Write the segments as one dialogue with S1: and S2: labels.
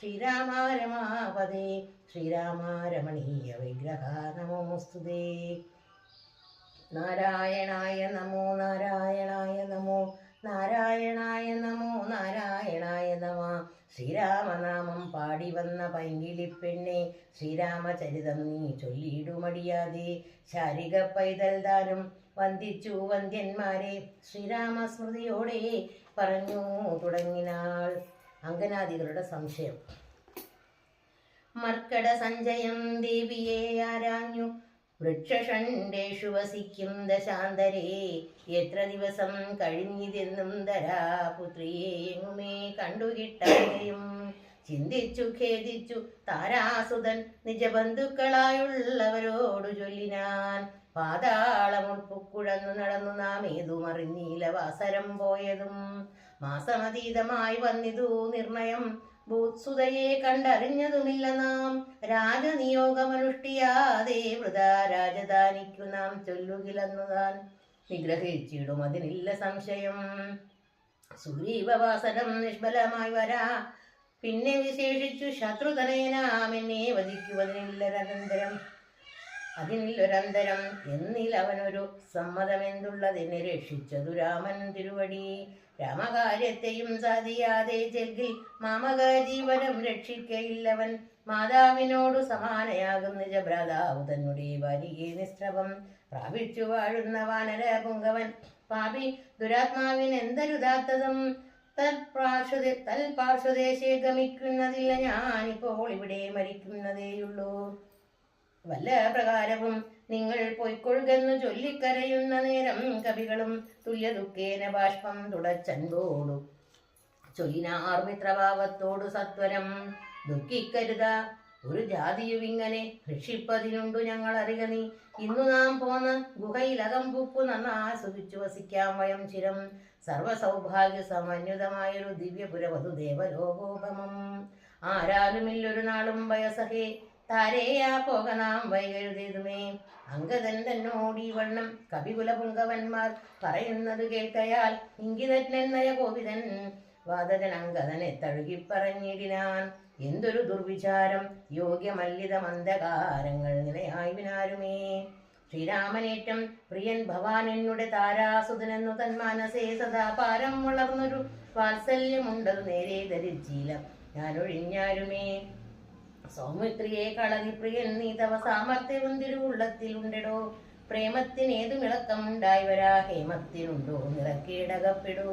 S1: ശ്രീരാമ രമാപദേ ശ്രീരാമ രമണീയ വിഗ്രഹ നമോസ്തുതേ നാരായണായ നമോ നാരായണായ നമോ നാരായണായ നമോ നാരായണായ നമ. ശ്രീരാമനാമം പാടി വന്ന പൈങ്കിളിപ്പെണ്ണെ ശ്രീരാമചരിതം നീ ചൊല്ലിയിടുമടിയാതെ. ശാരിക പൈതൽ ദാനം വന്ദിച്ചു വന്ദ്യന്മാരെ ശ്രീരാമസ്മൃതിയോടെ പറഞ്ഞു തുടങ്ങിനാൾ. അങ്കനാദികളുടെ സംശയം. മർക്കട സഞ്ജയം ദേവിയെ ആരാഞ്ഞു. വൃക്ഷഷണ്ടേഷു വസിക്കും ദശാന്തരേ. എത്ര ദിവസം കഴിഞ്ഞിതെന്നും ധരാപുത്രിയെ എങ്ങുമേ കണ്ടുകിട്ടാതെയും. ചിന്തിച്ചു ഖേദിച്ചു താരാസുതൻ നിജബന്ധുക്കളായുള്ളവരോടു ചൊല്ലിനാൻ. പാതാളമുൾപ്പുക്കുഴന്നു നടന്നു നാം ഏതുമറിഞ്ഞീലവാസരം പോയതും. മാസമതീതമായി വന്നിതു നിർണയം. ഭൂത്സുതയെ കണ്ടറിഞ്ഞതുമില്ല നാം. രാജനിയോഗമനുഷ്ഠിയാതെ വൃത രാജധാനിക്കു നാം ചൊല്ലുകിലെന്നു താൻ നിഗ്രഹിച്ചിടും അതിനില്ല സംശയം. സുഗ്രീവവാസനം നിഷ്ഫലമായി വരാ. പിന്നെ വിശേഷിച്ചു ശത്രുതനേനാം എന്നെ വധിക്കുവതിനില്ലൊരനന്തരം അതിനില്ലൊരന്തരം എന്നിൽ അവനൊരു സമ്മതമെന്തുള്ളതിനെ രക്ഷിച്ചതു രാമൻ തിരുവടി. രാമകാര്യത്തെയും സാധിയാതെ ചെൽകിൽ മാമക ജീവനം രക്ഷിക്കയില്ലവൻ മാതാവിനോടു സമാനയാകും നിജഭ്രാതാവ് തന്നെ വലിയ നിസ്രവം. പ്രാപിച്ചു വാഴുന്ന വാനര പുങ്കവൻ പാപി ദുരാത്മാവിന് എന്തരുതാത്തതും തൽപാർശ്വദേ തൽപാർശ്വദേശേ ഗമിക്കുന്നതില്ല ഞാനിപ്പോൾ ഇവിടെ മരിക്കുന്നതേയുള്ളൂ. വല്ല പ്രകാരവും നിങ്ങൾ പൊയ്ക്കൊള്ളുകെന്നു ചൊല്ലിക്കരയുന്ന നേരം കവികളും തുല്യദുഃഖേന ബാഷ്പം തുടച്ചൻപോടു ചൊല്ലിനാർ മിത്രഭാവത്തോടു സത്വരം ദുഃഖിക്കരുത. ഒരു ജാതിയുവിങ്ങനെ രക്ഷിപ്പതിനുണ്ടു ഞങ്ങൾ അറിക നീ. ഇന്നു നാം പോന്ന് ഗുഹയിലകം പൂക്കു നന്ന ആസ്വദിച്ചു വസിക്കാം വയം ചിരം. സർവസൗഭാഗ്യ സമന്വിതമായൊരു ദിവ്യപുരവധു ദേവലോകോപമം. ആരാലുമില്ലൊരു നാളും വയസഹേ താരേയാ പോക നാം വൈകരുതേതുമേ തന്നോടി വണ്ണം കവികുലപുങ്കവന്മാർ പറയുന്നത് കേൾക്കയാൽ ഇങ്കിതജ്ഞനയ കോപിതൻ വാദകൻ അങ്കദനെ തഴുകി പറഞ്ഞിടിനാൻ എന്തൊരു ദുർവിചാരം യോഗ്യമല്ലിത മന്ദകാരങ്ങൾ നിലയായി വിനാരുമേ ശ്രീരാമനേറ്റം പ്രിയൻ ഭവാൻ എന്നുടെ താരാസുതനെന്നു തൻ മനസേ സദാ പാരം വളർന്നൊരു വാത്സല്യമുണ്ടത് നേരെ ധരിച്ചില്ല ഞാനൊഴിഞ്ഞാരുമേ. സൗമിത്രിയെ കളരി പ്രിയൻ നീ തവ സാമർത്ഥ്യവും തിരുവുള്ളത്തിലുണ്ടടോ പ്രേമത്തിനേതു ഇളക്കമുണ്ടായി വരാ. ഹേമത്തിനുണ്ടോ നിറക്കീടകപ്പെടൂ.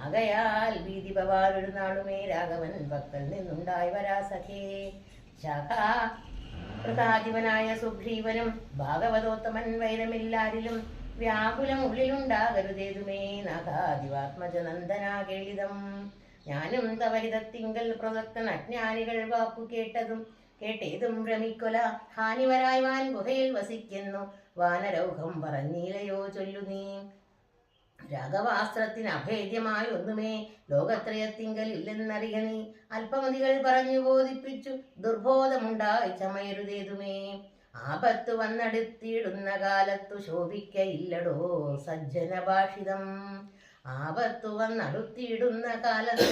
S1: ആകയാൽ ഭീതി ഭവാൽ ഒരു നാളുമേ രാഘവൻ ഭക്തൽ നിന്നുണ്ടായി വരാ സഖേ. ശാഖ സുഗ്രീവനും ഭാഗവതോത്തമൻ വൈരമില്ലാരിലും വ്യാകുലം ഉള്ളിലുണ്ടാകരുതേതുമേ നാഥാദിവാത്മജ നന്ദനാ കേളിതം ഞാനും തവരിതത്തിങ്കൽ പ്രസക്തൻ അജ്ഞാനികൾ വാക്കു കേട്ടതും കേട്ടേതും ഭ്രമിക്കൊല. ഹാനിവരായി വാൻ ഗുഹയിൽ വസിക്കുന്നു. വാനരൗഹം പറഞ്ഞീലയോ ചൊല്ലു നീ. രാഘവാസ്ത്രത്തിന് അഭേദ്യമായി ഒന്നുമേ. ലോകത്രയത്തിങ്കൽ ഇല്ലെന്നറിയ നീ. അല്പമതികൾ പറഞ്ഞു ബോധിപ്പിച്ചു. ദുർബോധമുണ്ടായി ചമയരുതേതുമേ. ആപത്ത് വന്നടുത്തിടുന്ന കാലത്തു ശോഭിക്കയില്ലടോ സജ്ജന ഭാഷിതം ആപത്തു വന്നടുത്തിടുന്ന കാലത്ത്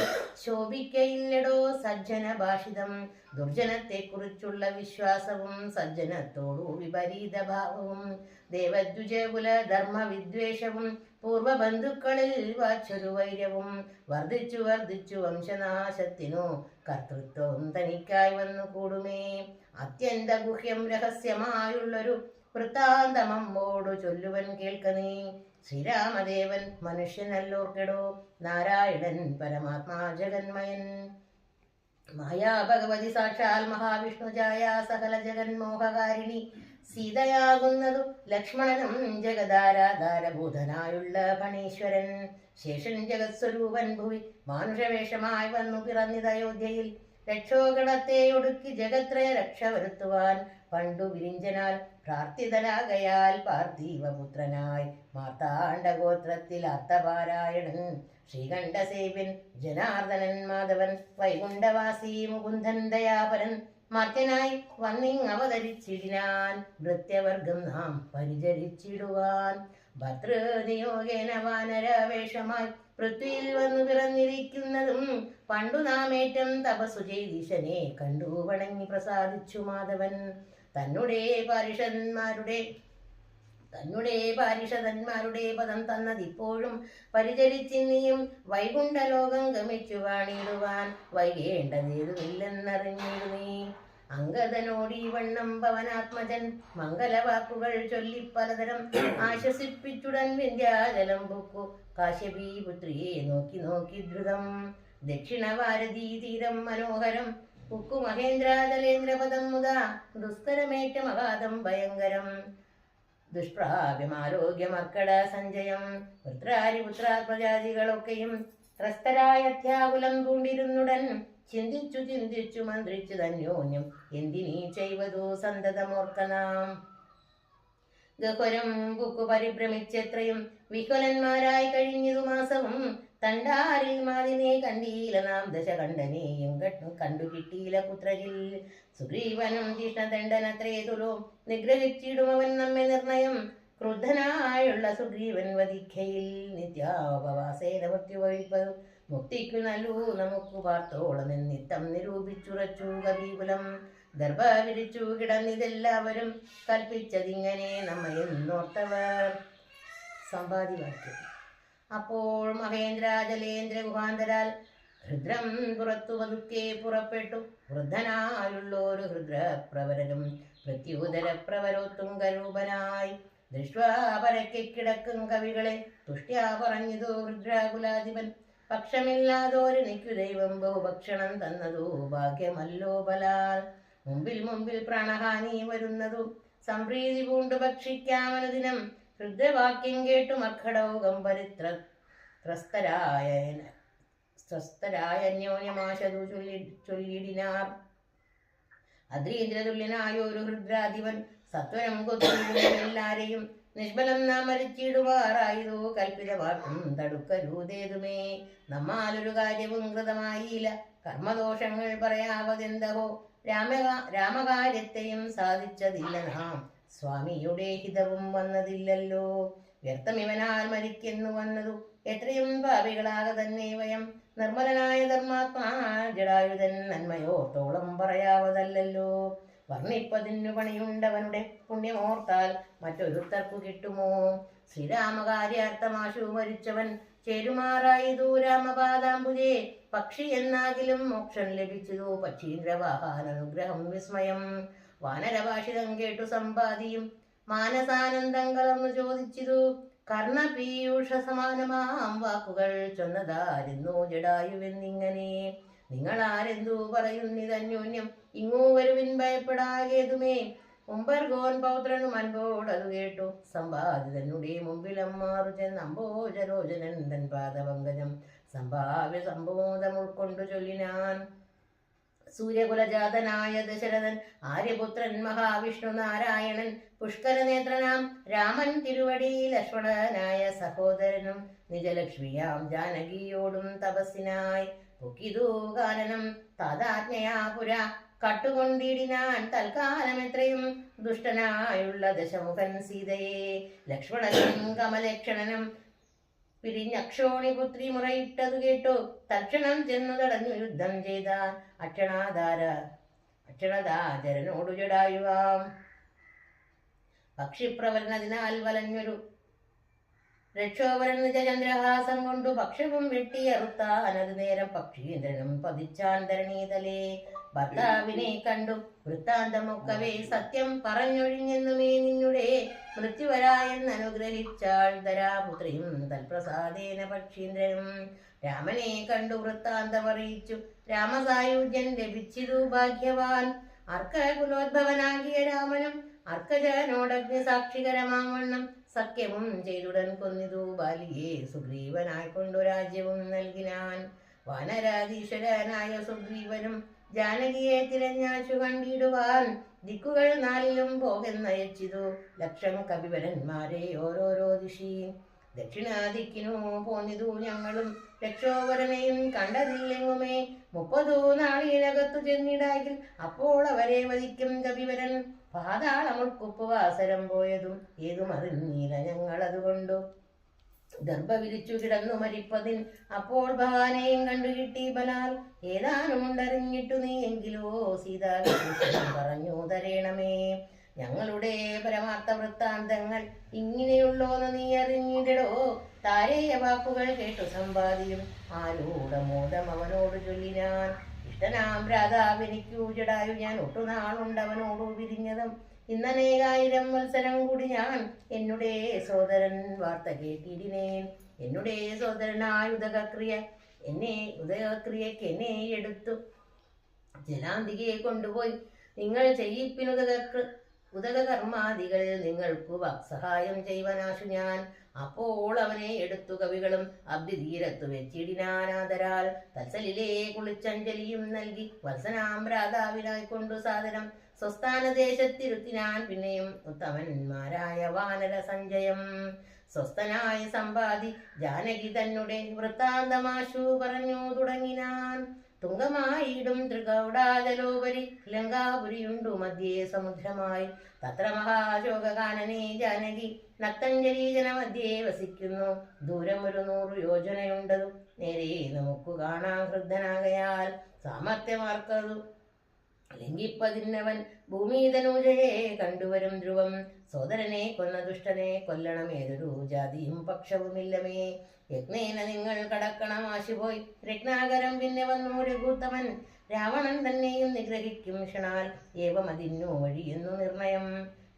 S1: ശോഭിക്കയില്ലടോ സജ്ജന ഭാഷിതം ദുർജനത്തെക്കുറിച്ചുള്ള വിശ്വാസവും സജ്ജനത്തോടു വിപരീത ഭാവവും ദേവദ്വിജകുല ധർമ്മ വിദ്വേഷവും വാച്ചൊരു വൈര്യവും വർദ്ധിച്ചു വർദ്ധിച്ചു വംശനാശത്തിനു കർത്തൃത്വവും തനിക്കായി വന്നു കൂടുമേ അത്യന്ത ഗുഹ്യം രഹസ്യമായുള്ളൊരു വൃത്താന്തമമ്മോടു ചൊല്ലുവൻ കേൾക്കണേ. നീ ശ്രീരാമദേവൻ മനുഷ്യനല്ലോർക്കെടോ? നാരായണൻ പരമാത്മാ ജഗന്മയൻ. മായാ ഭഗവതി സാക്ഷാൽ മഹാവിഷ്ണു ജായ സകല ജഗന്മോഹകാരിണി. സീതയാകുന്നതു ലക്ഷ്മണനും ജഗദാരാധാരഭൂതനായുള്ള ഫണീശ്വരൻ ശേഷൻ ജഗത്സ്വരൂപൻ ഭൂവി. മാനുഷവേഷമായി വന്നു പിറന്നിത് അയോധ്യയിൽ രക്ഷോഗണത്തെ ഒടുക്കി ജഗത്രയ രക്ഷ വരുത്തുവാൻ പണ്ടു വിരിഞ്ചനാൽ പ്രാർത്ഥിതനാകയാൽ പാർത്ഥീവപുത്രനായി. മാർത്താണ്ഡഗോത്രത്തിൽ അർത്ഥപാരായണൻ ശ്രീകണ്ഠസേവ്യൻ ജനാർദ്ദനൻ മാധവൻ വൈകുണ്ഠവാസി മുകുന്ദൻ ദയാപരൻ മർത്യനായി വന്നിങ് അവതരിച്ചിടിനാൻ വൃത്യവർഗം നാം പരിചരിച്ചിടുവാൻ. ഭർതൃനിയോഗേന വാനരവേഷമായി പൃഥ്വിയിൽ വന്നു പിറന്നിരിക്കുന്നതും പണ്ടു നാം ഏറ്റം തപസ്സു ചെയ്തീശനെ കണ്ടു വണങ്ങി പ്രസാദിച്ചു മാധവൻ. തന്നുടെ പാരിഷന്മാരുടെ തന്നുടെ പാരിഷതന്മാരുടെ പദം തന്നതിപ്പോഴും പരിചരിച്ചിനിയും വൈകുണ്ഠലോകം ഗമിച്ചു വാണിടുവാൻ വൈകേണ്ടതേതുമില്ലെന്നറിഞ്ഞിടുന്നേ അങ്കദനോട് ഈ വണ്ണം പവനാത്മജൻ മംഗലവാക്കുകൾ ചൊല്ലി പലതരം ആശ്വസിപ്പിച്ചുടൻ വിന്ധ്യാജലം പൊക്കു. കാശ്യപീ പുത്രിയെ നോക്കി നോക്കി ദ്രുതം. ദക്ഷിണഭാരതീ തീരം മനോഹരം. ഉക്കു മഹേന്ദ്രാജലേന്ദ്രപദം മുത. ദുസ്കരമേറ്റമഗാധം ഭയങ്കരം. ദുഷ്പ്രാപ്യമാരോഗ്യമർക്കട സഞ്ജയം പുത്രാരി പുത്രാത്മജാതികളൊക്കെയും ത്രസ്തരായ അത്യാകുലം പൂണ്ടിരുന്നുടൻ ചിന്തിച്ചു ചിന്തിച്ചു മന്ത്രിച്ചു തന്നോന്യം എന്തിനീ ചെയ്വതു സന്തതമോർക്കനാം ഗഹുരം ബുക്കു പരിഭ്രമിച്ചെത്രയും വിഹുലന്മാരായി കഴിഞ്ഞതു മാസവും തണ്ടാരിൽ മാതിനെ കണ്ടീല നാം. ദശകണ്ഠനെയും കണ്ടു കണ്ടു കിട്ടിയില പുത്രരിൽ സുഗ്രീവനും തീഷ്ണദണ്ഡനത്രേ തുലോ. നിഗ്രഹിച്ചിടുമവൻ നമ്മെ നിർണയം. ക്രുദ്ധനായുള്ള സുഗ്രീവൻ വധിക്കയിൽ നിത്യാപവാസേന മൃത്യുവഴിപ്പതും മുക്തിക്കു നല്ലൂ നമുക്ക് പാർത്തോളം എന്നിത്തം നിരൂപിച്ചുറച്ചു കവികുലം. ഗർഭ വിരിച്ചു കിടന്നിതെല്ലാവരും കൽപ്പിച്ചതിങ്ങനെ നമ്മയെന്നോർത്തവർ സമ്പാദിവാക്യം അപ്പോൾ മഹേന്ദ്ര ജലേന്ദ്ര ഗുഹാന്തരാൽ ഹൃദ്രം പുറത്തു പതുക്കെ പുറപ്പെട്ടു. വൃദ്ധനായുള്ളൊരു ഹൃദ്രപ്രവരനും പ്രത്യുദരപ്രവരോത്തുങ്കരൂപനായി ദൃഷ്ട്വാ പരക്കെ കിടക്കും കവികളെ തുഷ്ട്യാ പറഞ്ഞതു രുദ്രാകുലാധിപൻ. പക്ഷമില്ലാതോര് നിക്കു ദൈവം ബഹുഭക്ഷണം തന്നതു ഭാഗ്യമല്ലോ ബലാൽ. മുമ്പിൽ മുമ്പിൽ പ്രാണഹാനി വരുന്നതു സംപ്രീതി പൂണ്ടു ഭക്ഷിക്കാമനുദിനം ഹൃദയവാക്യം കേട്ടു മർക്കടൗകം പരിത്ര ത്രസ്തരായ സ്വസ്ഥരായ അന്യോന്യമാശതു ചൊല്ലി ചൊല്ലിടിനാർ. അദ്രീന്ദ്രതുല്യനായ ഒരു ഹൃദ്രാധിപൻ സത്വരം കൊത്തുന്ന എല്ലാരെയും നിഷ്ബലം നാം മരിച്ചിടുവാറായതോ കൽപ്പിതവാക്കും തടുക്കരുതേതുമേ. നമ്മാലൊരു കാര്യവും കൃതമായില്ല. കർമ്മദോഷങ്ങൾ പറയാവതെന്തഹോ? രാമ രാമകാര്യത്തെയും സാധിച്ചതില്ല നാം സ്വാമിയുടെ ഹിതവും വന്നതില്ലല്ലോ. വ്യർത്ഥമിവനാൽ മരിക്കുന്നു വന്നതു എത്രയും ഭാവികളാകെ തന്നെ വയം. നിർമ്മലനായ ധർമാത്മാ ജടായുധൻ നന്മയോർത്തോളം പറയാവതല്ലോ വർണിപ്പതിനു പണിയുണ്ടവനുടെ പുണ്യമോർത്താൽ മറ്റൊരുത്തർക്കു കിട്ടുമോ? ശ്രീരാമകാര്യാർത്ഥമാശു മരിച്ചവൻ ചേരുമാറായി ദൂരാമപാദാംബുജേ. പക്ഷി എന്നാകിലും മോക്ഷം ലഭിച്ചതു? പക്ഷീന്ദ്രവാഹാനുഗ്രഹം വിസ്മയം. വാനരഭാഷിതം കേട്ടു സമ്പാദിയും മാനസാനന്ദം ചോദിച്ചിരു ചോദിച്ചിതു. കർണപീയൂഷ സമാനമാം വാക്കുകൾ ചൊന്നതായിരുന്നു ജടായുവെന്നിങ്ങനെ നിങ്ങൾ ആരെന്തു പറയുന്നിതന്യോന്യം ഇങ്ങൂ വരുവിൻ ഭയപ്പെടാകേതുമേ? ഉമ്പർഗോൻ പൗത്രനും അൻപോടതു കേട്ടു. സമ്പാദിതനുടെ മുമ്പിലമ്മാറു ചെന്നമ്പോജരോജനൻ തൻ പാദപങ്കജം. സംഭാവ്യ സംബോധം ഉൾക്കൊണ്ടു ചൊല്ലിനാൻ. സൂര്യകുലജാതനായ ദശരഥൻ ആര്യപുത്രൻ മഹാവിഷ്ണു നാരായണൻ പുഷ്കരനേത്രനാം രാമൻ തിരുവടി ലക്ഷ്മണനായ സഹോദരനും നിജലക്ഷ്മിയാം ജാനകിയോടും തപസ്സിനായി. കാനനം. താതാജ്ഞയാ പുര. കട്ടുകൊണ്ടിടിനാൻ തൽക്കാലം എത്രയും ദുഷ്ടനായുള്ള ദശമുഖൻ സീതയെ. ലക്ഷ്മണനും കമലക്ഷണനും പിരിഞ്ഞക്ഷോണിപുത്രി മുറയിട്ടതു കേട്ടു. തക്ഷണം ചെന്നു തടഞ്ഞു യുദ്ധം ചെയ്ത അക്ഷണാധാര അക്ഷണദാചരനോടു ജടായുവാം പക്ഷിപ്രവരനതിനാൽ വലഞ്ഞൊരു രക്ഷോപരൻ നിജചന്ദ്രഹാസം കൊണ്ടു പക്ഷവും വെട്ടിയറുത്താനത് നേരം പക്ഷീന്ദ്രനും പതിച്ചാൻ ധരണീതലേ. ഭർത്താവിനെ കണ്ടു വൃത്താന്തമൊക്കവേ സത്യം പറഞ്ഞൊഴിഞ്ഞെന്നുമേ നിന്നുടെ മൃത്യുവരായെന്ന് അനുഗ്രഹിച്ചാൾ ധരാപുത്രിയും തൽപ്രസാദേന പക്ഷീന്ദ്രനും. രാമനെ കണ്ടു വൃത്താന്തമറിയിച്ചു. രാമസായുജ്യൻ ലഭിച്ചിരു ഭാഗ്യവാൻ. അർക്കകുലോദ്ഭവനാകിയ രാമനും അർക്കജനോടഗ്നി സാക്ഷികരമാവണ്ണം സഖ്യവും ചെയ്തുടൻ കൊന്നിതു ബാലിയെ. സുഗ്രീവനായിക്കൊണ്ടു രാജ്യവും നൽകിനാൻ വാനരാധീശ്വരനായ സുഗ്രീവനും ജാനകിയെ തിരഞ്ഞാശു കണ്ടിടുവാൻ ദിക്കുകൾ നാലിലും പോകെന്നയച്ചിതു. ലക്ഷം കവിവരന്മാരെ ഓരോരോ ദിശി ദക്ഷിണാദിക്കിനു പോന്നിതു ഞങ്ങളും. രക്ഷോവരനെയും കണ്ടതില്ലെങ്ങുമേ? മുപ്പതു നാളിനകത്തു ചെന്നിടാകിൽ അപ്പോൾ അവരെ വധിക്കും കവിവരൻ പാതാളമുൾക്കുപ്പുവാസരം പോയതും ഏതും അറിഞ്ഞീല ഞങ്ങളതുകൊണ്ടു ഗർഭവിരിച്ചു കിടന്നു മരിപ്പതിൽ അപ്പോൾ ഭഗവാനെയും കണ്ടു കിട്ടി ബലാൽ. ഏതാനും ഉണ്ടറിഞ്ഞിട്ടു നീ എങ്കിലോ സീതാകൃഷ്ണൻ പറഞ്ഞു തരേണമേ ഞങ്ങളുടെ പരമാർത്ഥ വൃത്താന്തങ്ങൾ ഇങ്ങനെയുള്ളോന്ന് നീ അറിഞ്ഞിടടോ. താരേയ വാക്കുകൾ കേട്ടു സമ്പാദിയും. ആരോടമോദം മോദം അവനോട് ചൊല്ലിനാൻ. ഇഷ്ടനാം രാധാവിനിക്കൂചടായു ഞാൻ ഒട്ടുനാളുണ്ടവനോടു വിരിഞ്ഞതും ഇന്നനേകായിരം മത്സരം കൂടി ഞാൻ എന്നുടെ സോദരൻ വാർത്ത കേട്ടിടിനേൻ. എന്നുടെ സോദരനായ ഉദകക്രിയ എന്നെ ഉദകക്രിയക്ക് എന്നെ എടുത്തു. ജലാന്തികയെ കൊണ്ടുപോയി. നിങ്ങൾ ചെയ്യിപ്പിനുദകർ ഉദകകർമാദികൾ നിങ്ങൾക്കു സഹായം ചെയ്വനാശു ഞാൻ. അപ്പോൾ അവനെ എടുത്തു കവികളും അബ്ദിതീരത്തു വെച്ചിടിനാനാദരാൽ തത്സലിലേ കുളിച്ചഞ്ജലിയും നൽകി വത്സനാം രാധാവിനായി കൊണ്ടു സാദരം സ്വസ്ഥാനദേശത്തിരുത്തിനാൻ പിന്നെയും ഉത്തമന്മാരായ വാനര സഞ്ജയം സ്വസ്ഥനായ സമ്പാദി ജാനകി തന്നെ വൃത്താന്തമാശു പറഞ്ഞു തുടങ്ങിനാൻ. തുങ്കമായിടും തൃഗൗടാജലോപരി ലങ്കാപുരിയുണ്ടു മധ്യേ സമുദ്രമായി. തത്ര മഹാശോകാനനേ ജാനകി. നക്തഞ്ജലീജന മധ്യേ വസിക്കുന്നു. ദൂരം ഒരു നൂറു യോജനയുണ്ടതു. നേരെ നമുക്ക് കാണാം ഹൃദനാകയാൽ സാമർത്ഥ്യമാർക്കതു ലംഘിപ്പതിന്നവൻ ഭൂമിതനൂജയെ കണ്ടുവരും ധ്രുവം. സോദരനെ കൊന്ന ദുഷ്ടനെ കൊല്ലണം ഏതൊരു ജാതിയും പക്ഷവുമില്ലമേ. യജ്ഞേന നിങ്ങൾ കടക്കണം ആശുപോയി. രത്നാകരം പിന്നെ വന്നു രഘുത്തമൻ രാവണൻ തന്നെയും നിഗ്രഹിക്കും ക്ഷണാൽ. ഏവമതിന്നു വഴിയെന്നു നിർണയം.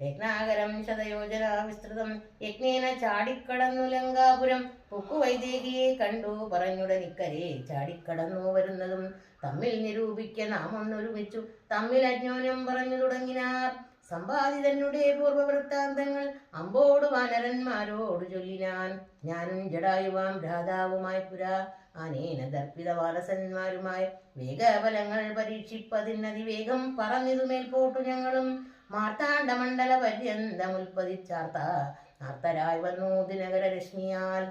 S1: രത്നാകരം ശതയോജന വിസ്തൃതം. യജ്ഞേന ചാടിക്കടന്നു ലങ്കാപുരം. പുക്കുവൈദേഹിയെ കണ്ടു പറഞ്ഞുടനിക്കരെ ചാടിക്കടന്നു വരുന്നതും. തമ്മിൽ നിരൂപിക്ക നാം ഒന്നൊരുമിച്ചു തമ്മിൽ അജ്ഞോനം പറഞ്ഞു തുടങ്ങിനാർ. സമ്പാദിതനുടെ പൂർവവൃത്താന്തങ്ങൾ അമ്പോട് വാനരന്മാരോട് ചൊല്ലിനാൻ. ഞാനും ജടായുവാം ഭ്രാതാവുമായി പുരാ. അനേന ദർപ്പിത വാലസന്മാരുമായി വേഗബലങ്ങൾ പരീക്ഷിപ്പതിനതിവേഗം പറന്നിതു മേൽപോട്ടു ഞങ്ങളും. മാർത്താണ്ഡമണ്ഡല പര്യന്തമുൽപ്പതിച്ചാർത്ത നർത്തരായി വന്നു ദിനകര രശ്മിയാൽ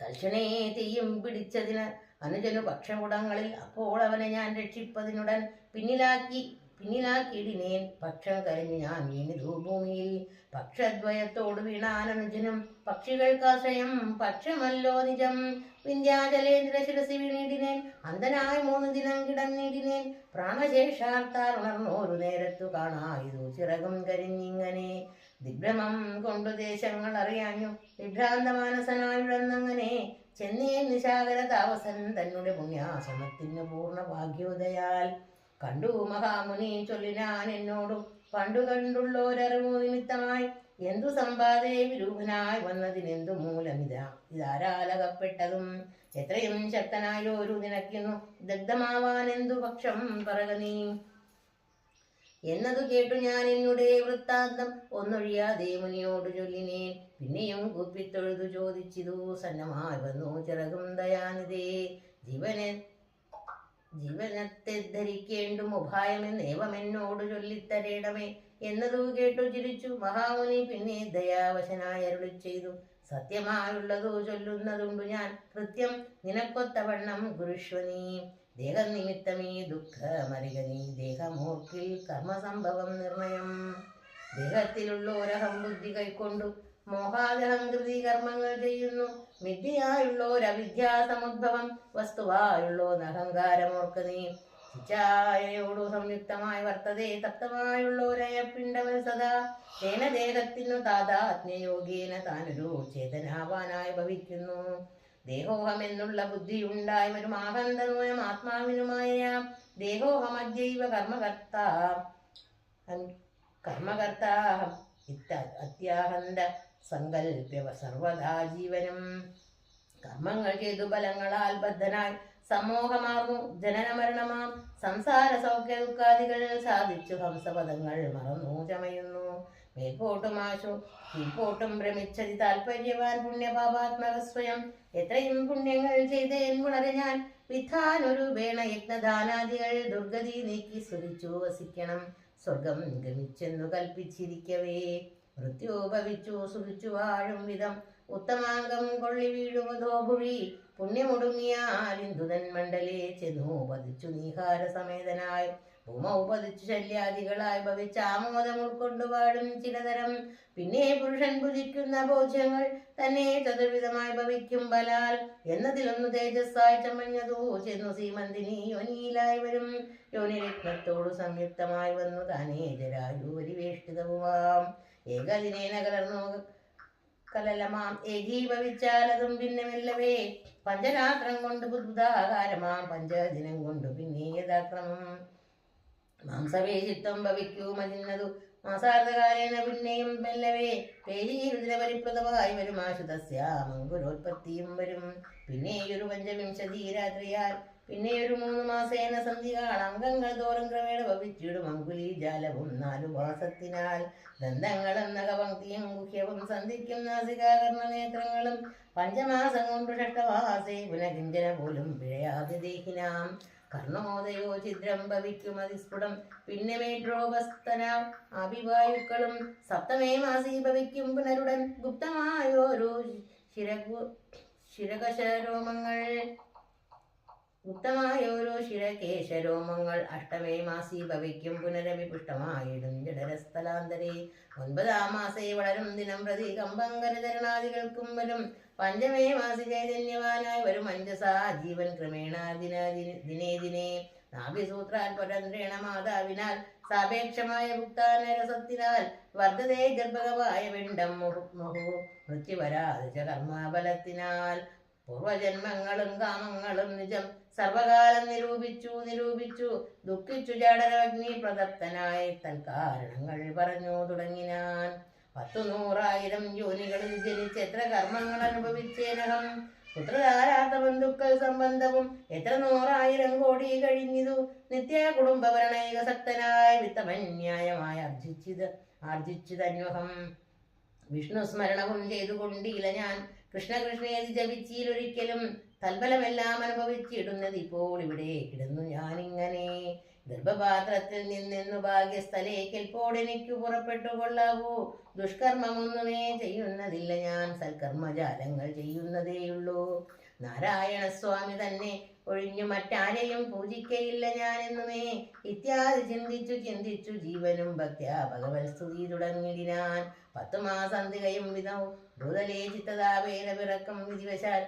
S1: തൽക്ഷണേ തീയും പിടിച്ചതിന് അനുജനു പക്ഷമുടങ്ങളിൽ അപ്പോൾ അവനെ ഞാൻ രക്ഷിപ്പതിനുടൻ പിന്നിലാക്കി പിന്നിലാക്കിയിടിനേൻ. പക്ഷം കരഞ്ഞു ഞാൻ വീണിതു ഭൂമിയിൽ പക്ഷദ്വയത്തോട് വീണാനനുജനും പക്ഷികൾക്കാശ്രയം പക്ഷമല്ലോ നിജം. വിന്ധ്യാചലേന്ദ്ര ശിരസി വീണിടിനേൻ. അന്ധനായി മൂന്ന് ദിനം കിടന്നിടിനേൻ. പ്രാണശേഷാർത്താൽ ഉണർന്നോരു നേരത്തു കാണായതു ചിറകും കരിഞ്ഞിങ്ങനെ. ദിഭ്രമം കൊണ്ടു ദേശങ്ങൾ അറിയാഞ്ഞു. വിഭ്രാന്ത മാനസനായുഴന്നങ്ങനെ ചെന്നേ നിശാകര താമസൻ തന്നെ പുണ്യാസനത്തിന് പൂർണ ഭാഗ്യോദയാൽ. കണ്ടു മഹാമുനി ചൊല്ലിനാൻ എന്നോടു പണ്ടു കണ്ടുള്ളോരറിവു നിമിത്തമായി. എന്തു സമ്പാദേ വിരൂപനായി വന്നതിനെന്തു മൂലമിത ഇതാരാലകപ്പെട്ടതും എത്രയും ശക്തനായോരു നിനക്കുന്നു ദഗ്ധമാവാൻ എന്തു പക്ഷം പറക എന്നതു കേട്ടു ഞാൻ എന്നുടെ വൃത്താന്തം. ഒന്നൊഴിയാതെ മുനിയോട് ചൊല്ലിനേൻ. പിന്നെയും കുപ്പിത്തൊഴുതു ചോദിച്ചിതു സന്നമായി വന്നു ചിറകും ദയാനിതേ ജീവനെ ജീവനത്തെ ധരിക്കേണ്ടും ഉപായമെന്ന് ഏവമെന്നോട് ചൊല്ലിത്തരേണമേ. എന്നതു കേട്ടു ചിരിച്ചു. മഹാമുനി പിന്നെ ദയാവശനായ അരുളി ചെയ്തു. സത്യമായുള്ളതു ചൊല്ലുന്നതുണ്ടു ഞാൻ. കൃത്യം നിനക്കൊത്തവണ്ണം ഗുരുഷ്വനീ. ദേഹനിമിത്തമേ ദുഃഖമറികനി ദേഹമോർക്കിൽ കർമ്മസംഭവം നിർണയം. ദേഹത്തിലുള്ളോരഹം ബുദ്ധി കൈക്കൊണ്ടു മോഹാദഹംകൃതി കർമ്മങ്ങൾ ചെയ്യുന്നു. മിഥ്യയായുള്ളോരവിദ്യാസമുദ്ഭവം വസ്തുവായുള്ളോരഹങ്കാരമോർക്ക നീ. ശിച്ചായയോടു സംയുക്തമായി വർത്തതേ തപ്തമായുള്ളോരയപ്പിണ്ടവൻ സദാ. തേന ദേഹത്തിനു താതാത്മ്യയോഗേന താനൊരു ചേതനാവാനായി ഭവിക്കുന്നു. ദേഹോഹമെന്നുള്ള ബുദ്ധിയുണ്ടായി ഒരു ആഹന്തനോയം ആത്മാവിനുമായ ദേഹോഹമജൈവ കർമ്മകർത്ത. കർമ്മകർത്താഹം ഇത്ത അത്യാഹന്ത സങ്കല്പ്യവ സർവദാ ജീവനം. കർമ്മങ്ങൾ ചെയ്തു ഫലങ്ങളാൽ ബദ്ധനായി സമൂഹമാർന്നു. ജനനമരണമാം. സംസാര സൗഖ്യ ദുഃഖാദികൾ സാധിച്ചു ഹംസപദങ്ങൾ മറന്നു ചമയുന്നു. മേൽപോട്ടും ആശു കീഴ്പോട്ടും ഭ്രമിച്ചതി താൽപര്യവാൻ പുണ്യപാപാത്മക സ്വയം. എത്രയും പുണ്യങ്ങൾ ചെയ്തേൻ വളരെ ഞാൻ. വിധാനൊരു വേണ യജ്ഞദാനാദികൾ ദുർഗതി നീക്കി സ്തുതിച്ചു വസിക്കണം. സ്വർഗം ഗമിച്ചെന്നു കൽപ്പിച്ചിരിക്കവേ. മൃത്യോപവിച്ചു സുഖിച്ചു വാഴും വിധം. ഉത്തമാംഗം കൊള്ളി വീഴുവതോ ഭുവി പുണ്യമൊടുങ്ങിയാലിന്ദുതൻ മണ്ഡലേ ചെന്നു പതിച്ചു നീഹാര സമേതനായി ഭൂമ ഉപദിച്ചു ശല്യാദികളായി ഭവിച്ച ആമോദം ഉൾക്കൊണ്ടു പാടും ചിലതരം. പിന്നെ പുരുഷൻ ഭുജിക്കുന്ന ഭോജ്യങ്ങൾ തന്നെ ചതുർവിധമായി ഭവിക്കും ബലാൽ. എന്നതിലൊന്നു തേജസ്സായി ചമഞ്ഞതു ചെന്നു സീമന്തിനി യോനിയിലായി വരും. യോനിരത്നത്തോടു സംയുക്തമായി വന്നു താനേ ജരായു പരിവേഷ്ടിതവുമാം. ഏകദിനേന കലർന്നു കലലമാം. ഏകീഭവിച്ചാലതും പിന്നെ പഞ്ചരാത്രം കൊണ്ട് ബുദ്ധാകാരമാം പഞ്ചദിനം കൊണ്ട് പിന്നെ യഥാക്രമം. മാംസപേശിത്വം ഭവിക്കുമതിന്നതു മാസാർദ്ധകാലേന പിന്നെയും മെല്ലവേ. പേരീരുതിര പരിപ്രദമായി വരും ആശുതസ്യ മംഗുലോത്പത്തിയും വരും. പിന്നെയൊരു പഞ്ചവിംശതി രാത്രിയാൽ പിന്നെയൊരു മൂന്ന് മാസേന സന്ധികാൾ അംഗങ്ങൾ തോറും ക്രമേണ ഭവിച്ചിടും അങ്കുലി ജാലവും നാലു മാസത്തിനാൽ. ദന്തങ്ങളും നഖപങ്ക്തിയും ഗുഹ്യവും സന്ധിക്കും നാസികാകർണ നേത്രങ്ങളും. പഞ്ചമാസം കൊണ്ട് ഷഷ്ടമാസേ പുനകിഞ്ചന പോലും പിഴയാതെ ദേഹിനാം. കർണമോദയോ ഛിദ്രം ഭവിക്കും അതിസ്ഫുടം. പിന്നെ മേഡ്രോപസ്തന അഭിവായുക്കളും സപ്തമേ മാസി ഭവിക്കും പുനരുടൻ ഗുപ്തമായോരു ശിരകു ശിരകശരോമങ്ങൾ. ഗുപ്തമായോരോ ശിരകേശരോമങ്ങൾ അഷ്ടമേ മാസി ഭവിക്കും പുനരവിപുഷ്ടമായിടും ജഡരസ്ഥലാന്തരേ ഒൻപതാം മാസേ വളരും ദിനം പ്രതി കമ്പങ്കരചരണാദികൾക്കും വരും. പഞ്ചമേ മാസി ചൈതന്യവാനായി വരും മഞ്ജസാ ജീവൻ ക്രമേണ ദിന ദിനേ നാഭിസൂത്രാൽ പരന്ത്രേണ മാതാവിനാൽ സാപേക്ഷമായ ഭുക്താനരസത്തിനാൽ വർദ്ധതേ ഗർഭകമായ വെണ്ടം മുഹു മൃത്യു മൃത്യുവരാതിച്ച കർമാബലത്തിനാൽ പൂർവജന്മങ്ങളും കാമങ്ങളും നിജം സർവകാലം നിരൂപിച്ചു നിരൂപിച്ചു ദുഃഖിച്ചു ജാടരാജ്ഞി പ്രദത്തനായി തൽക്കാരണങ്ങൾ പറഞ്ഞു തുടങ്ങിനാൻ. പത്തു നൂറായിരം ജോലികളിൽ ജനിച്ച് എത്ര കർമ്മങ്ങൾ അനുഭവിച്ചേനഹം പുത്രധാരാത്ത ബന്ധുക്കൾ സംബന്ധവും എത്ര നൂറായിരം കോടി കഴിഞ്ഞിതു. നിത്യ കുടുംബവരണൈക സക്തനായ വിത്തമന്യായമായി ആർജിച്ചത് ആർജിച്ചതന്വഹം വിഷ്ണു സ്മരണവും ചെയ്തുകൊണ്ടില്ല ഞാൻ കൃഷ്ണകൃഷ്ണേതി ജപിച്ചിയിലൊരിക്കലും തൽബലമെല്ലാം അനുഭവിച്ചിടുന്നത് ഇപ്പോൾ ഇവിടെ കിടന്നു ഞാനിങ്ങനെ. ഗർഭപാത്രത്തിൽ നിന്നെന്നു ഭാഗ്യസ്ഥലേക്കിൽ എനിക്ക് പുറപ്പെട്ടു കൊള്ളാവൂ. ദുഷ്കർമ്മമൊന്നുമേ ചെയ്യുന്നതില്ല ഞാൻ. സൽക്കർമ്മജാലങ്ങൾ ചെയ്യുന്നതേയുള്ളൂ നാരായണ സ്വാമി തന്നെ ഒഴിഞ്ഞു മറ്റാരെയും പൂജിക്കയില്ല ഞാനെന്നുമേ. ഇത്യാദി ചിന്തിച്ചു ചിന്തിച്ചു ജീവനും ഭക്ത്യാ ഭഗവത് സ്തുതി തുടങ്ങിടിനാൻ. പത്തു മാസം തികയും വിധം ഭൂതലേ ചിത്തതാവേന പിറക്കം വിധിവശാൽ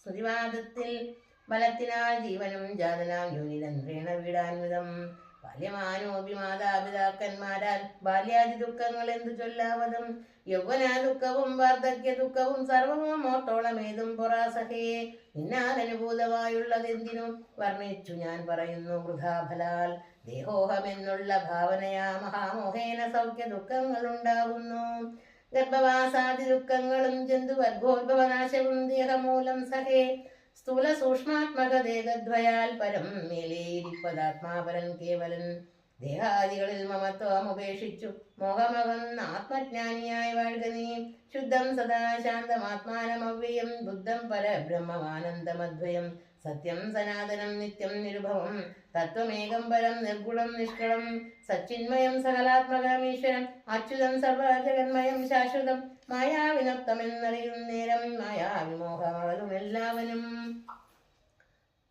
S1: സ്തുതിവാദത്തിൽ ബലത്തിനാൽ ജീവനും ജാതനാം യോനിതന്ത്രേണ വീടാൻവിധം ബാല്യമാനോപി മാതാപിതാക്കന്മാരാൽ ബാല്യാദി ദുഃഖങ്ങൾ എന്തു ചൊല്ലാവതും? യൗവന ദുഃഖവും വാർദ്ധക്യ ദുഃഖവും സർവവും ഓർത്തോളമേതും പൊറാസഹേ നിന്നാൽ അനുഭൂതമായുള്ളതെന്തിനു വർണിച്ചു ഞാൻ പറയുന്നു വൃഥാഫലാൽ ദേഹോഹമെന്നുള്ള ഭാവനയാ മഹാമോഹേന സൗഖ്യ ദുഃഖങ്ങൾ ഉണ്ടാകുന്നു ഗർഭവാസാദി ദുഃഖങ്ങളും ജന്തുവർഗോത്ഭവനാശവും ദേഹമൂലം സഹേ സ്ഥൂല സൂക്ഷ്മാത്മക ദേഹദ്വയാൽ പരം മേലേരിപ്പതാത്മാപരൻ കേവലൻ. ദേഹാദികളിൽ മമത്വം ഉപേക്ഷിച്ചു. മോഹമകന്ന ആത്മജ്ഞാനിയായി വാഴുക ശുദ്ധം സദാ ശാന്തമാത്മാനമവ്യയം ബുദ്ധം പരബ്രഹ്മമാനന്ദമദ്വയം. സത്യം സനാതനം നിത്യം നിരുഭവം. തത്വമേകം പരം നിർഗുണം നിഷ്കളം. സച്ചിന്മയം സകലാത്മകമീശ്വരം അച്യുതം സർവജഗന്മയം ശാശ്വതം. മായാവിനക്തമെന്നറിയും നേരം മായാവിമോഹമളരും എല്ലാവനും.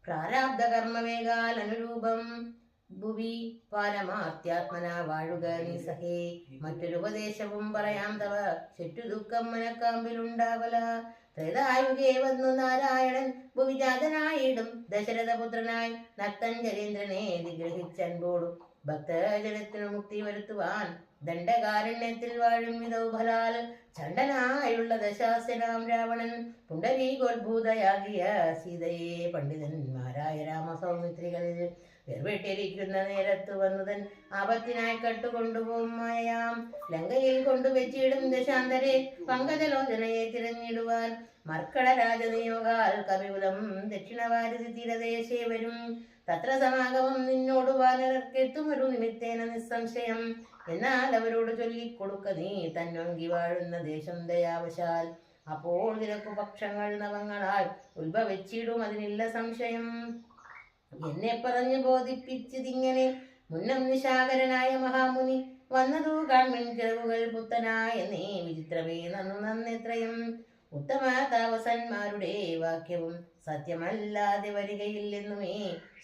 S1: പ്രാരാബ്ധ കർമ്മവേകാൽ അനുരൂപം ഭുവി പാരമാത്യാത്മന വാഴുക നീ സഹേ. മറ്റൊരുപദേശവും പറയാം തവ. ചുറ്റു ദുഃഖം മനക്കാമ്പിലുണ്ടാവല. ത്രേതായുകേ വന്നു നാരായണൻ. ഭുവിജാതനായിടും. ദശരഥപുത്രനായി നത്തൻ ജലേന്ദ്രനെ നിഗ്രഹിച്ചൻപോടും. ഭക്തജനത്തിനു മുക്തി വരുത്തുവാൻ ദണ്ഡകാരണ്യത്തിൽ വാഴും വിധൗഫലാൽ ചണ്ഡനായുള്ള ദശാസ്യനാം രാവണൻ പുണ്ടരീകോത്ഭൂതയാകിയ സീതയെ പണ്ഡിതന്മാരായ രാമസൗമിത്രികൾ വെറുവിട്ടിരിക്കുന്ന നേരത്ത് വന്നതൻ ആപത്തിനായി കട്ടുകൊണ്ടുപോകും മായയാം ലങ്കയിൽ കൊണ്ടുവച്ചിടും ദശാന്തരെ പങ്കജലോചനയെ തിരഞ്ഞിടുവാൻ മർക്കട രാജനിയോഗാൽ കവികുലം ദക്ഷിണഭാരതി തീരദേശേ വരും. തത്ര സമാഗമം നിന്നോട് വാനർക്കെത്തും ഒരു നിമിത്തേന നിസ്സംശയം. എന്നാൽ അവരോട് ചൊല്ലിക്കൊടുക്ക നീ തന്നൊങ്കി വാഴുന്ന ദേശം ദയാവശാൽ. അപ്പോൾ നിനക്കു പക്ഷങ്ങൾ നവങ്ങളാൽ ഉത്ഭവിച്ചിടും അതിനില്ല സംശയം. എന്നെ പറഞ്ഞു ബോധിപ്പിച്ചതിങ്ങനെ മുന്നം നിശാകരനായ മഹാമുനി വന്നതു കാൺമിൻ ചെറുകൾ പുത്തനായ നീ വിചിത്രമേ നന്നു നന്നെത്രയും. ഉത്തമ താപസന്മാരുടെ വാക്യവും സത്യമല്ലാതെ വരികയില്ലെന്നുമേ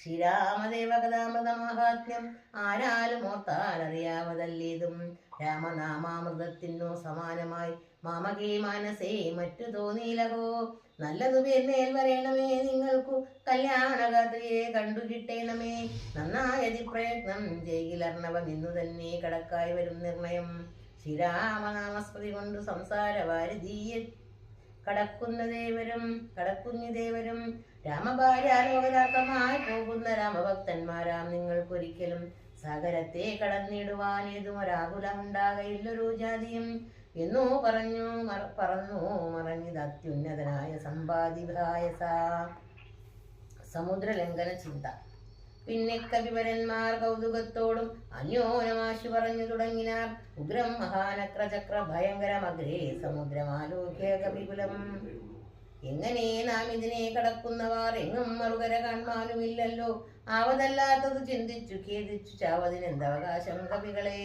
S1: ശ്രീരാമദേവ കഥാമൃത മഹാത്മ്യം ആരാലും ഓർത്താൽ അറിയാമതല്ലേതും രാമനാമാമൃതത്തിനു സമാനമായി മാമകേ മാനസേ മറ്റു തോന്നിയിലകോ നല്ലതു പേർമേൽ വരേണമേ നിങ്ങൾക്കു കല്യാണകാത്രിയെ കണ്ടു കിട്ടേണമേ നന്നായതി പ്രയത്നം ജയിലർണവം ഇന്നു തന്നെ കടക്കായി വരും നിർണയം. ശ്രീരാമനാമസ്മൃതി കൊണ്ട് സംസാര വാരിധീയെ കടക്കുന്ന ദേവരും കടക്കുഞ്ഞു ദേവരും രാമഭാര്യാലോകരാർത്ഥമായി പോകുന്ന രാമഭക്തന്മാരാം നിങ്ങൾക്കൊരിക്കലും സാഗരത്തെ കടന്നിടുവാൻ ഏതും ഒരാകുലമുണ്ടാകയില്ലൊരു ജാതിയും എന്നു പറഞ്ഞു പറഞ്ഞു മറഞ്ഞത് അത്യുന്നതനായ സമ്പാദികായസ സമുദ്രലംഘന ചിന്ത പിന്നെ കവിവരന്മാർ കൗതുകത്തോടും അന്യോനമാശു പറഞ്ഞു തുടങ്ങിനാർ. ഉഗ്രം മഹാനക്രചക്ര ഭയങ്കരമഗ്രേ സമുദ്രമാലോക്യ കവികുലം എങ്ങനെ നാം ഇതിനെ കടക്കുന്നവാർ? എങ്ങും മറുകര കാണുവാനുമില്ലല്ലോ ആവതല്ലാത്തത് ചിന്തിച്ചു ഖേദിച്ചു ചാവതിനെന്തവകാശം കവികളെ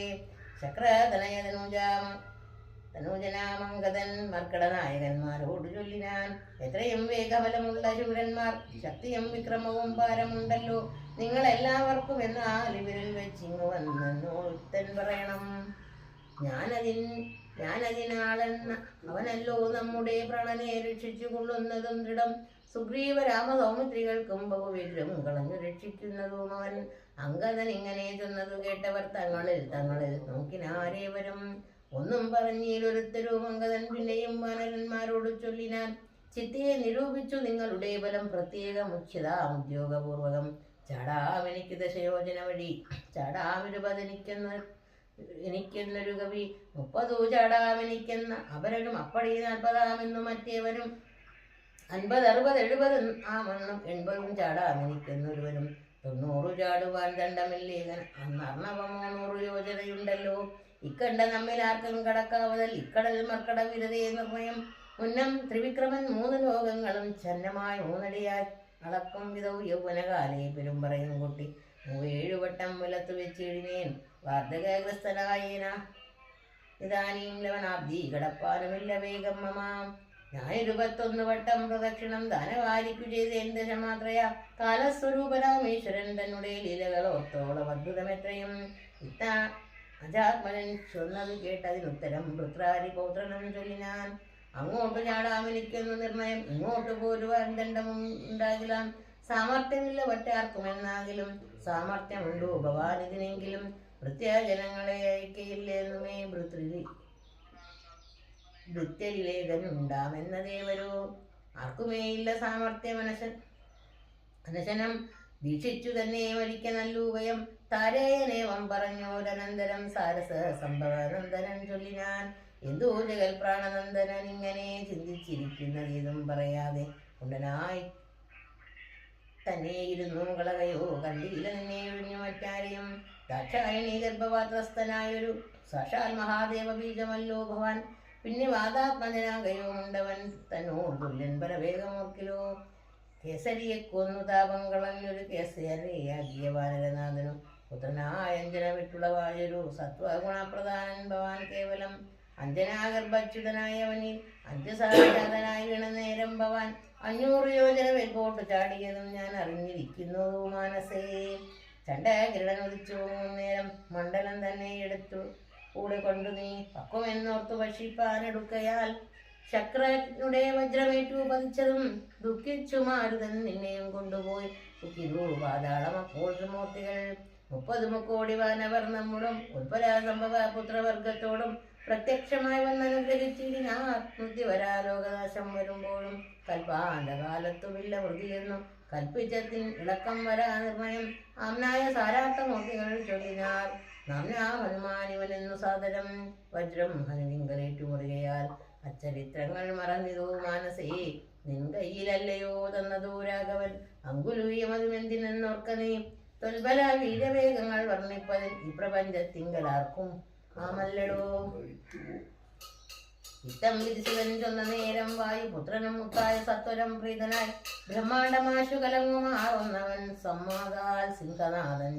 S1: ചക്രതനയതനുജാമ തനൂജനാമംഗതൻ മർക്കടനായകന്മാരോട് ചൊല്ലിനാൻ. എത്രയും വേഗബലമുള്ള ശൂരന്മാർ ശക്തിയും വിക്രമവും പാരമുണ്ടല്ലോ നിങ്ങൾ എല്ലാവർക്കും എന്നാൽ ഇവരിൽ വെച്ചിങ്ങു വന്നോത്തൻ പറയണം. ഞാനതിൻ ഞാനതിനാളെന്ന അവനല്ലോ നമ്മുടെ പ്രണനെ രക്ഷിച്ചു കൊള്ളുന്നതും ദൃഢം. സുഗ്രീവ രാമസൗമിത്രികൾക്കും ബഹുവീരും കളഞ്ഞു രക്ഷിക്കുന്നതും അവൻ. അങ്കദൻ ഇങ്ങനെ ചെന്നത് കേട്ടവർ തങ്ങളിൽ തങ്ങളിൽ നോക്കിനാരേവരും ഒന്നും പറഞ്ഞിലൊരുത്തരും അങ്കദൻ പിന്നെയും വാനരന്മാരോട് ചൊല്ലിനാൻ ചിത്തയെ നിരൂപിച്ചു നിങ്ങളുടെ ബലം പ്രത്യേക മുഖ്യത ഉദ്യോഗപൂർവകം. ചാടാമെനിക്ക് ദശയോജന വഴി. ചാടാമിരുപതെനിക്കെന്ന് എനിക്കെന്നൊരു കവി. മുപ്പതു ചാടാമെനിക്കെന്ന അവരനും അപ്പടി നാൽപ്പതാമെന്നും മറ്റേവരും. അൻപത് അറുപത് എഴുപത് ആ മണ്ണും എൺപതും ചാടാമെനിക്കെന്നൊരുവനും തൊണ്ണൂറ് ചാടുവാൻ ദണ്ഡമില്ലേ അന്നർണവമോ നൂറ് യോജനയുണ്ടല്ലോ. ഇക്കണ്ട നമ്മിൽ ആർക്കും കടക്കാവതൽ ഇക്കടൽ മർക്കട വിരതേ നിർണയം. മുന്നം ത്രിവിക്രമൻ മൂന്ന് ലോകങ്ങളും ചന്നമായി മൂന്നടിയായി. അളക്കും വിധവും യൗവനകാലേ പെരുമ്പറയും കൊട്ടി. മൂവേഴുവട്ടം വലത്തു വെച്ചിടിനേൻ വാർദ്ധകഗ്രസ്തനായേന ഇതാനീം ലവനാബ്ദി കടപ്പാനുമില്ല വേഗം മമാം. ഞാനിരുപത്തൊന്ന് വട്ടം പ്രദക്ഷിണം ദാനവാരിക്കു മാത്രയാ. ദശമാത്രയ കാലസ്വരൂപരാമേശ്വരൻ തന്നെ ലീലകളോർത്തോളം അദ്ഭുതമെത്രയും ഇത്ത അജാത്മനൻ ചൊന്നത് കേട്ടതിനുത്തരം വൃത്രാരി പൗത്രനും ചൊല്ലിനാൻ. അങ്ങോട്ട് ചാടാമെനിക്കെന്നു നിർണയം ഇങ്ങോട്ട് പോരുവാൻ ദണ്ഡമും ഉണ്ടാകില്ല. സാമർത്ഥ്യമില്ല ഒറ്റാർക്കുമെന്നാകിലും എന്നാകിലും സാമർത്ഥ്യമുണ്ട് ഉപവാദിതിനെങ്കിലും വൃത്യജനങ്ങളെ അയക്കയില്ലെന്നുമേ ഭൃത്രി വൃത്യരിലേഖനുണ്ടാമെന്നതേ വരൂ ആർക്കുമേ ഇല്ല സാമർത്ഥ്യ മനസ്സ അനശനം ദീക്ഷിച്ചു തന്നെ മരിക്ക നല്ലൂപയം താരേയനേവം പറഞ്ഞോരനന്തരം സാരസ സംഭവനന്ദനൻ ചൊല്ലിനാൻ. എന്തോ ജഗൽ പ്രാണനന്ദനൻ ഇങ്ങനെ ചിന്തിച്ചിരിക്കുന്നതേതും പറയാതെ കുണ്ടനായി തന്നെ ഇരുന്നു കളകയോ കണ്ടില്ല നിന്നെ ഒഴിഞ്ഞു മറ്റാരെയും. ദക്ഷകരണി ഗർഭപാത്രസ്ഥനായൊരു സാക്ഷാൽ മഹാദേവ ബീജമല്ലോ ഭവാൻ പിന്നെ വാതാത്മജനാകയോ ഉണ്ടവൻ തന്നോ തുല്യൻ പരവേഗമോർക്കിലോ. കേസരിയെ കൊന്നു താപം കളഞ്ഞൊരു കേസരിയാകിയ ബാലരനാഥനും പുത്രനായ അഞ്ജന വിട്ടുളവായൊരു സത്വഗുണപ്രധാനൻ ഭവാൻ കേവലം അഞ്ജനാഗർഭച്യുതനായവനിൽ അഞ്ജസാജാതനായി വീണ നേരം ഭവാൻ അഞ്ഞൂറ് യോജന വെൽപോട്ട് ചാടിയതും ഞാൻ അറിഞ്ഞിരിക്കുന്നു മാനസേ. ചണ്ടകിരണൻ ഉദിച്ചു നേരം മണ്ഡലം തന്നെ എടുത്തു. കൂടെ കൊണ്ടു നീ പക്വമെന്നോർത്തു ഭക്ഷിപ്പാനെടുക്കയാൽ ശക്രനുടെ വജ്രമേറ്റു പതിച്ചതും ദുഃഖിച്ചു മാരുതൻ നിന്നെയും കൊണ്ടുപോയി. ദുഃഖിതൂ പാതാളം അപ്പോൾ മൂർത്തികൾ. മുപ്പത് മുക്കോടി വാനവർ നമ്മളും ഉത്പല സംഭവ പുത്രവർഗത്തോടും പ്രത്യക്ഷമായി വന്നനുഗ്രഹിച്ചിരി ആ ആത്മതി ലോകനാശം വരുമ്പോഴും കൽപ്പാന്തകാലത്തുമില്ല വൃതിയെന്നും കൽപ്പിച്ചത്തിൻ ഇളക്കം വരാ നിർണയം ആംനായ സാരാർത്ഥമൂർത്തികൾ ചൊല്ലിനാൽ നാംനാ ഹനുമാനിവനെന്നു സാദരം. വജ്രം ഹനുവിങ്കലേറ്റു മുറികയാൽ അച്ചരിത്രങ്ങൾ മറന്നിതോ മാനസേ. നിൻ കയ്യിലല്ലയോ തന്നതോ രാഘവൻ. അങ്കുലൂയമതുമെന്തിനെന്നോർക്ക നീ തൊൽബല വീരവേഗങ്ങൾ വർണിപ്പതിൽ ഈ പ്രപഞ്ചത്തിങ്കലാർക്കും ആമല്ലടോ ഇത്തം വിധിശിവൻ ചൊന്ന നേരം വായുപുത്രനും മുത്തായ സത്വരം പ്രീതനായി ബ്രഹ്മാണ്ടമാശു കലങ്ങുമാറുന്നവൻ സമ്മാതാൽ സിംഹനാഥൻ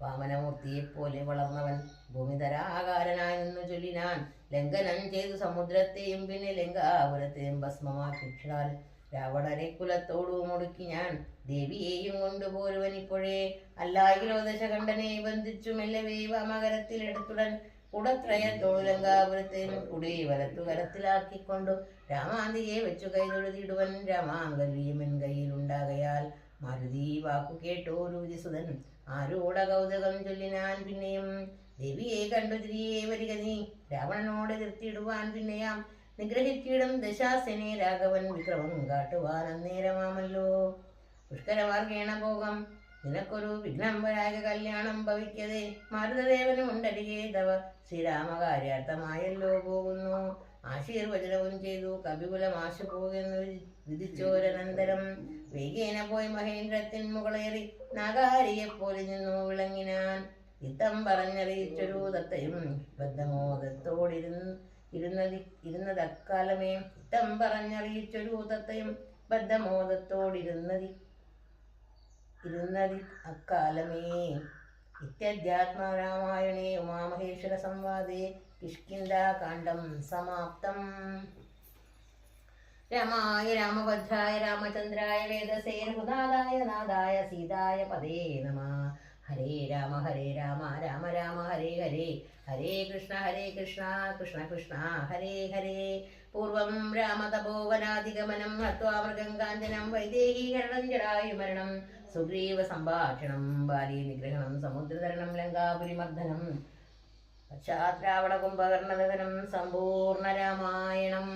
S1: വാമനമൂർത്തിയെപ്പോലെ വളർന്നവൻ ഭൂമിധരാകാരനായി നിന്നു ചൊല്ലിനാൻ. ലംഘനം ചെയ്തു സമുദ്രത്തെയും പിന്നെ ലങ്കാപുരത്തെയും ഭസ്മമാക്കിക്ഷാൽ രാവണരെ കുലത്തോടു മുടുക്കി ഞാൻ. ദേവിയെയും കൊണ്ടുപോരുവൻ ഇപ്പോഴേ. അല്ലായിലോ ദശകണ്ഠനെ ബന്ധിച്ചു മെല്ലവേ വാമകരത്തിലെടുത്തുടൻ കുടത്രയ ലങ്കാപുരത്തെയും കുടി വലത്തു കരത്തിലാക്കിക്കൊണ്ടു രാമാന്തിയെ വെച്ചു കൈതൊഴുതിടുവൻ കയ്യിൽ കയ്യിലുണ്ടാകയാൽ മരുതി വാക്കു കേട്ടോ രുചിസുതൻ. ആരോട കൗതുകം ചൊല്ലിനാൻ പിന്നെയും ദേവിയെ കണ്ടു തിരിയെ വരിക നീ. രാവണനോട് എതിർത്തിടുവാൻ പിന്നെയാം. നിഗ്രഹിക്കിടും ദശാസനെ രാഘവൻ വിക്രമം കാട്ടുവാൻ അന്നേരമാമല്ലോ. പുഷ്കരമാർഗേണ പോകാം നിനക്കൊരു വിഘ്നം വരാക കല്യാണം ഭവിക്കതേ. മാരുതദേവനും ഉണ്ടരികെ തവ ശ്രീരാമകാര്യാർത്ഥമായല്ലോ പോകുന്നു. ആശീർവചനവും ചെയ്തു. കപികുലം ആശ പോകുന്നു. വിധിച്ചോരനന്തരം വേഗേന പോയി മഹേന്ദ്രത്തിൻ മുകളേറി നാഗാരിയെ പോലെ നിന്നു വിളങ്ങിനാൻ. ഇത്തം പറഞ്ഞറിയിച്ചൊരു ദത്തയും ബദ്ധമോദത്തോടിരുന്ന് ഇരുന്നതി ഇരുന്നതക്കാലമേ. ഇത്തം പറഞ്ഞറിയിച്ചൊരു ദത്തയും ബദ്ധമോദത്തോടിരുന്നതി ഇരുന്നതി അക്കാലമേ. ഇത്യധ്യാത്മരാമായണേ ഉമാമഹേശ്വര സംവാദേ. കിഷ്കിന്ദാകാന്ഡം സമാപ്തം. രമായ രാമഭദ്രായ രാമചന്ദ്രായ വേദസേ ഹൃദായ നാദായ സീതായ പദേ നമ. ഹരേ രാമ ഹരേ രാമ രാമ രാമ ഹരേ ഹരേ. ഹരേ കൃഷ്ണ ഹരേ കൃഷ്ണ കൃഷ്ണ കൃഷ്ണ ഹരേ ഹരേ. പൂർവം രാമതപോവനാധിഗമനം ഹത്വാ മൃഗം കാഞ്ചനം വൈദേഹീകരണം ജടായുമരണം. സുഗ്രീവ സംഭാഷണം ബാലി നിഗ്രഹണം സമുദ്രതരണം ലങ്കാപുരി മർദ്ദനം പശ്ചാത് രാവണ സമ്പൂർണ സമ്പൂർണ രാമായണം.